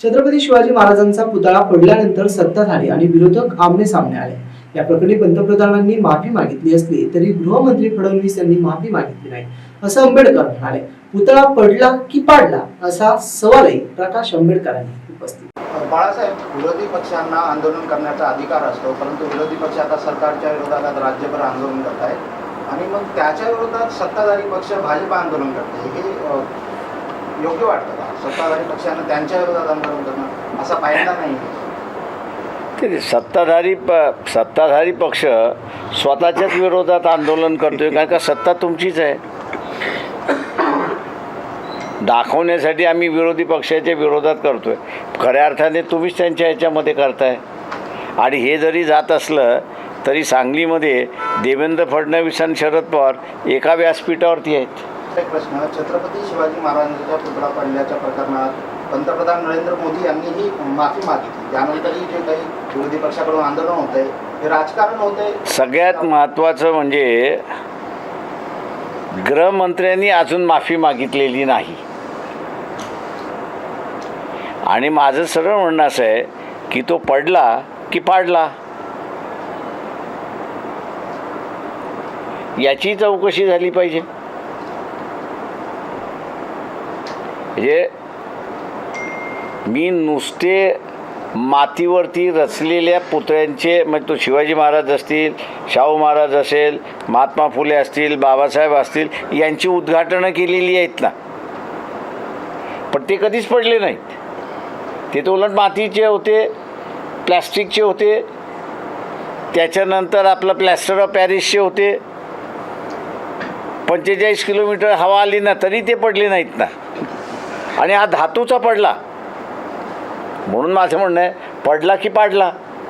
छत्रपती शिवाजी महाराजांचा पुतळा पडल्यानंतर सत्ताधारी आणि विरोधक आमने सामने आले. या प्रकरणी पंतप्रधानांनी माफी मागितली असली तरी गृहमंत्री फडणवीस यांनी माफी मागितली नाही असं आंबेडकर म्हणाले. पुतळा पडला की पाडला असा सवालही प्रकाश आंबेडकरांनी उपस्थित बाळासाहेब विरोधी पक्षांना आंदोलन करण्याचा अधिकार असतो परंतु विरोधी पक्ष आता सरकारच्या विरोधात राज्यभर आंदोलन करत आहेत आणि मग त्याच्या विरोधात सत्ताधारी पक्ष भाजप आंदोलन करते हे योग्य वाटतं. सत्ताधारी पक्षानं त्यांच्या विरोधात आंदोलन करणं असा फायदा नाही. सत्ताधारी प सत्ताधारी पक्ष स्वतःच्याच विरोधात आंदोलन करतोय कारण का सत्ता तुमचीच आहे. दाखवण्यासाठी आम्ही विरोधी पक्षाच्या विरोधात करतोय. खऱ्या अर्थाने तुम्हीच त्यांच्या ह्याच्यामध्ये करताय. आणि हे जरी जात असलं तरी सांगलीमध्ये देवेंद्र फडणवीस आणि शरद पवार एका व्यासपीठावरती आहेत. एक प्रश्न. छत्रपती शिवाजी महाराजांचा पुतळा पडल्याच्या प्रकरणात पंतप्रधान नरेंद्र मोदी यांनीही माफी मागितली. त्यानंतरही जे काही विरोधी पक्षाकडून आंदोलन होत आहे हे राजकारण होत आहे सगळ्यात महत्त्वाचं म्हणजे गृहमंत्र्यांनी अजून माफी मागितलेली नाही. आणि माझं सरळ म्हणणं असं आहे की तो पडला की पाडला? याची चौकशी झाली पाहिजे. म्हणजे मी नुसते मातीवरती रचलेल्या पुतळ्यांचे म्हणजे तो शिवाजी महाराज असतील शाहू महाराज असेल महात्मा फुले असतील बाबासाहेब असतील यांची उद्घाटनं केलेली आहेत ना. पण ते कधीच पडले नाहीत. ते तर उलट मातीचे होते प्लॅस्टिकचे होते. त्याच्यानंतर आपलं प्लॅस्टर ऑफ पॅरिसचे होते. पंचेचाळीस किलोमीटर हवा आली ना तरी ते पडले नाहीत ना. आणि हा धातूचा पडला. म्हणून माझं म्हणणं आहे पडला की पाडला.